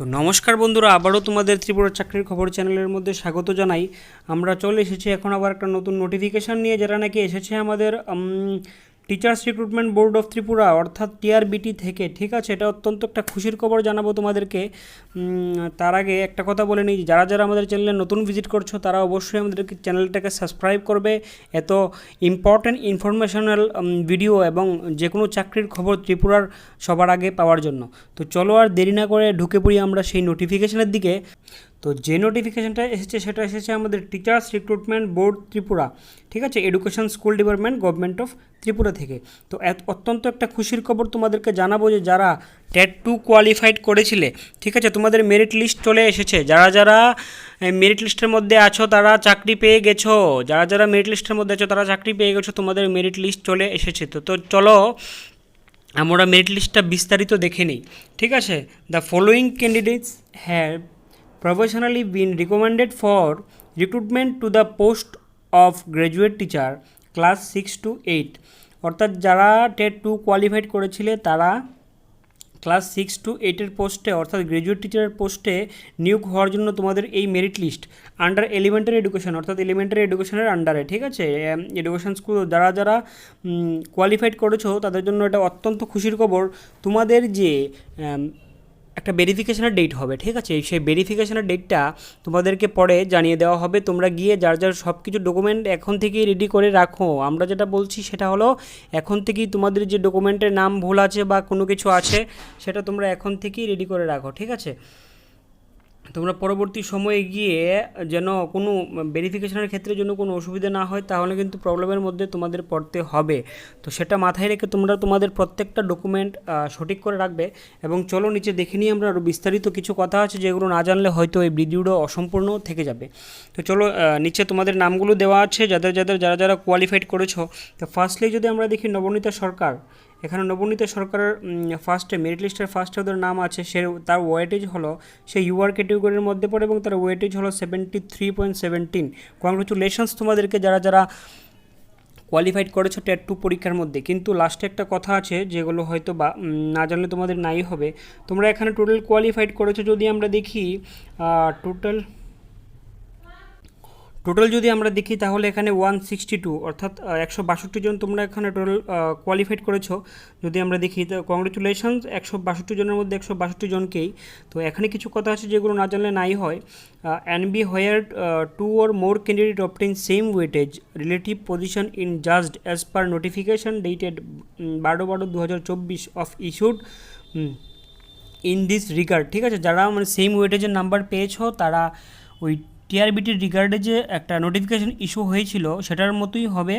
তো নমস্কার বন্ধুরা, আবারও তোমাদের ত্রিপুরা চাকরির খবর চ্যানেলের মধ্যে স্বাগত জানাই। আমরা চলে এসেছি, এখন আবার একটা নতুন নোটিফিকেশান নিয়ে, যারা নাকি এসেছে আমাদের teachers recruitment board of Tripura অর্থাৎ টিআরবিটি থেকে, ঠিক আছে, এটা অত্যন্ত একটা খুশির খবর জানাব তোমাদেরকে। তার আগে একটা কথা বলে নিই, যারা যারা আমাদের চ্যানেলে নতুন ভিজিট করছ, তারা অবশ্যই আমাদেরকে চ্যানেলটাকে সাবস্ক্রাইব করবে। এত ইম্পর্ট্যান্ট ইনফরমেশনাল ভিডিও এবং যে কোনো চাকরির খবর ত্রিপুরার সবার আগে পাওয়ার জন্য। তো চলো আর দেরি না করে ঢুকে পড়ি আমরা সেই নোটিফিকেশনের দিকে। তো যে নোটিফিকেশনটা এসেছে, সেটা এসেছে আমাদের টিচার্স রিক্রুটমেন্ট বোর্ড ত্রিপুরা। ঠিক আছে? Education school department government of Tripura থেকে। তো অত্যন্ত একটা খুশির খবর তোমাদেরকে জানাব যে যারা টেট টু কোয়ালিফাইড করেছিলে, ঠিক আছে? তোমাদের মেরিট লিস্ট চলে এসেছে। যারা যারা মেরিট লিস্টের মধ্যে আছো, তারা চাকরি পেয়ে গেছো। যারা যারা মেরিট লিস্টের মধ্যে আছো, তারা চাকরি পেয়ে গেছো, তোমাদের মেরিট লিস্ট চলে এসেছে। তো তো চলো, আমরা মেরিট লিস্টটা বিস্তারিত দেখে নিই। ঠিক আছে? The following candidates have professionally been recommended for recruitment to the post of graduate teacher class six to eight অর্থাৎ যারা টেট টু কোয়ালিফাইড করেছিলে, তারা ক্লাস সিক্স টু এইটের পোস্টে অর্থাৎ গ্র্যাজুয়েট টিচারের পোস্টে নিয়োগ হওয়ার জন্য তোমাদের এই merit list under elementary education অর্থাৎ এলিমেন্টারি এডুকেশনের আন্ডারে ঠিক আছে? এডুকেশন স্কুল যারা যারা কোয়ালিফাইড করেছ, তাদের জন্য এটা অত্যন্ত খুশির খবর। তোমাদের যে একটা ভেরিফিকেশনের ডেট হবে, ঠিক আছে? সেই ভেরিফিকেশনের ডেটটা তোমাদেরকে পরে জানিয়ে দেওয়া হবে। তোমরা গিয়ে যার যার সব কিছু ডকুমেন্ট এখন থেকেই রেডি করে রাখো। আমরা যেটা বলছি সেটা হলো, এখন থেকেই তোমাদের যে ডকুমেন্টের নাম ভুল আছে বা কোনো কিছু আছে, সেটা তোমরা এখন থেকেই রেডি করে রাখো, ঠিক আছে? তোমরা পরবর্তী সময়ে গিয়ে যেন কোনো ভেরিফিকেশনের ক্ষেত্রে যেন কোনো অসুবিধা না হয়, তাহলে কিন্তু প্রবলেমের মধ্যে তোমাদের পড়তে হবে। তো সেটা মাথায় রেখে তোমরা তোমাদের প্রত্যেকটা ডকুমেন্ট সঠিক করে রাখবে এবং চলো নিচে দেখে নিয়ে আমরা আরও বিস্তারিত কিছু কথা আছে যেগুলো না জানলে হয়তো এই ভিডিওটা অসম্পূর্ণ থেকে যাবে। তো চলো নিচে তোমাদের নামগুলো দেওয়া আছে, যাদের যাদের, যারা যারা কোয়ালিফাইড করেছ। তো ফার্স্টলি যদি আমরা দেখি নবনীতা সরকার এখানে নবনীতা সরকারের ফার্স্টে মেরিট লিস্টের ফার্স্টে ওদের নাম আছে, সে তার ওয়েটেজ হলো, সে ইউআর ক্যাটেগরির মধ্যে পড়ে এবং তার ওয়েটেজ হলো seventy three point seventeen congratulations তোমাদেরকে যারা যারা কোয়ালিফাইড করেছ টেট টু পরীক্ষার মধ্যে। কিন্তু লাস্টে একটা কথা আছে, যেগুলো হয়তো বা না জানলে তোমাদের নাই হবে। তোমরা এখানে টোটাল কোয়ালিফাইড করেছ যদি আমরা দেখি টোটাল টোটাল যদি আমরা দেখি তাহলে এখানে ওয়ান সিক্সটি টু অর্থাৎ একশো বাষট্টি জন তোমরা এখানে টোটাল কোয়ালিফাইড করেছ। যদি আমরা দেখি, তো কংগ্রেচুলেশনস একশো বাষট্টি জনের মধ্যে একশো বাষট্টি জনকেই। তো এখানে কিছু কথা আছে যেগুলো না জানলে নাই হয়। And be where two or more candidate obtain same weightage relative position in just as per notification dated বারো বারো দু হাজার চব্বিশ of issued in this regard ঠিক আছে? যারা মানে সেম ওয়েটেজের নাম্বার পেয়েছ, তারা ওই টিআরবিটির রিগার্ডে যে একটা নোটিফিকেশন ইস্যু হয়েছিল, সেটার মতোই হবে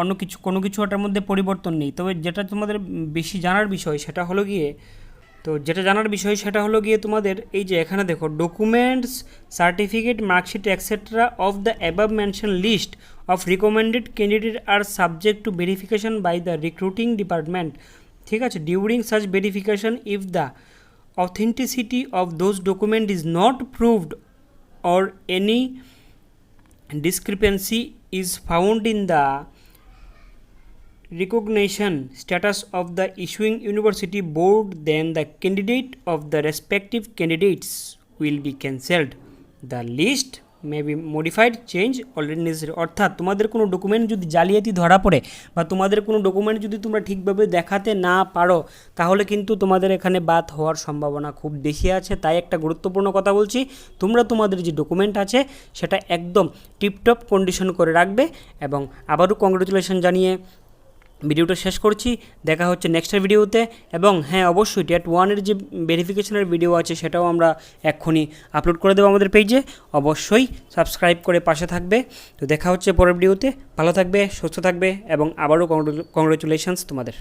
অন্য কিছু, কোনো কিছু ওটার মধ্যে পরিবর্তন নেই। তবে যেটা তোমাদের বেশি জানার বিষয়, সেটা হলো গিয়ে, তো যেটা জানার বিষয়, সেটা হলো গিয়ে তোমাদের এই যে এখানে দেখো documents certificate marksheet etcetera of the above mention list of recommended candidate R subject to verification by the recruiting department ঠিক আছে? During such verification if the authenticity of those document is not proved or any discrepancy is found in the recognition status of the issuing university board then the candidate of the respective candidates will be cancelled. The list may be modified, change, already necessary. অর্থাৎ তোমাদের কোনো document যদি জালিয়াতি ধরা পড়ে বা তোমাদের কোনো ডকুমেন্ট যদি তোমরা ঠিকভাবে দেখাতে না পারো, তাহলে কিন্তু তোমাদের এখানে বাদ হওয়ার সম্ভাবনা খুব বেশি আছে। তাই একটা গুরুত্বপূর্ণ কথা বলছি, তোমরা তোমাদের যে ডকুমেন্ট আছে, সেটা একদম টিপটপ কন্ডিশন করে রাখবে এবং আবারও কংগ্রেচুলেশন জানিয়ে ভিডিওটা শেষ করছি। দেখা হচ্ছে নেক্সটের ভিডিওতে। এবং হ্যাঁ অবশ্যই টেট ওয়ানের যে ভেরিফিকেশনের ভিডিও আছে, সেটাও আমরা এক্ষুনি আপলোড করে দেবো আমাদের পেজে অবশ্যই সাবস্ক্রাইব করে পাশে থাকবে। তো দেখা হচ্ছে পরের ভিডিওতে ভালো থাকবে, সুস্থ থাকবে, এবং আবারও কংগ্রেচুলেশনস তোমাদের।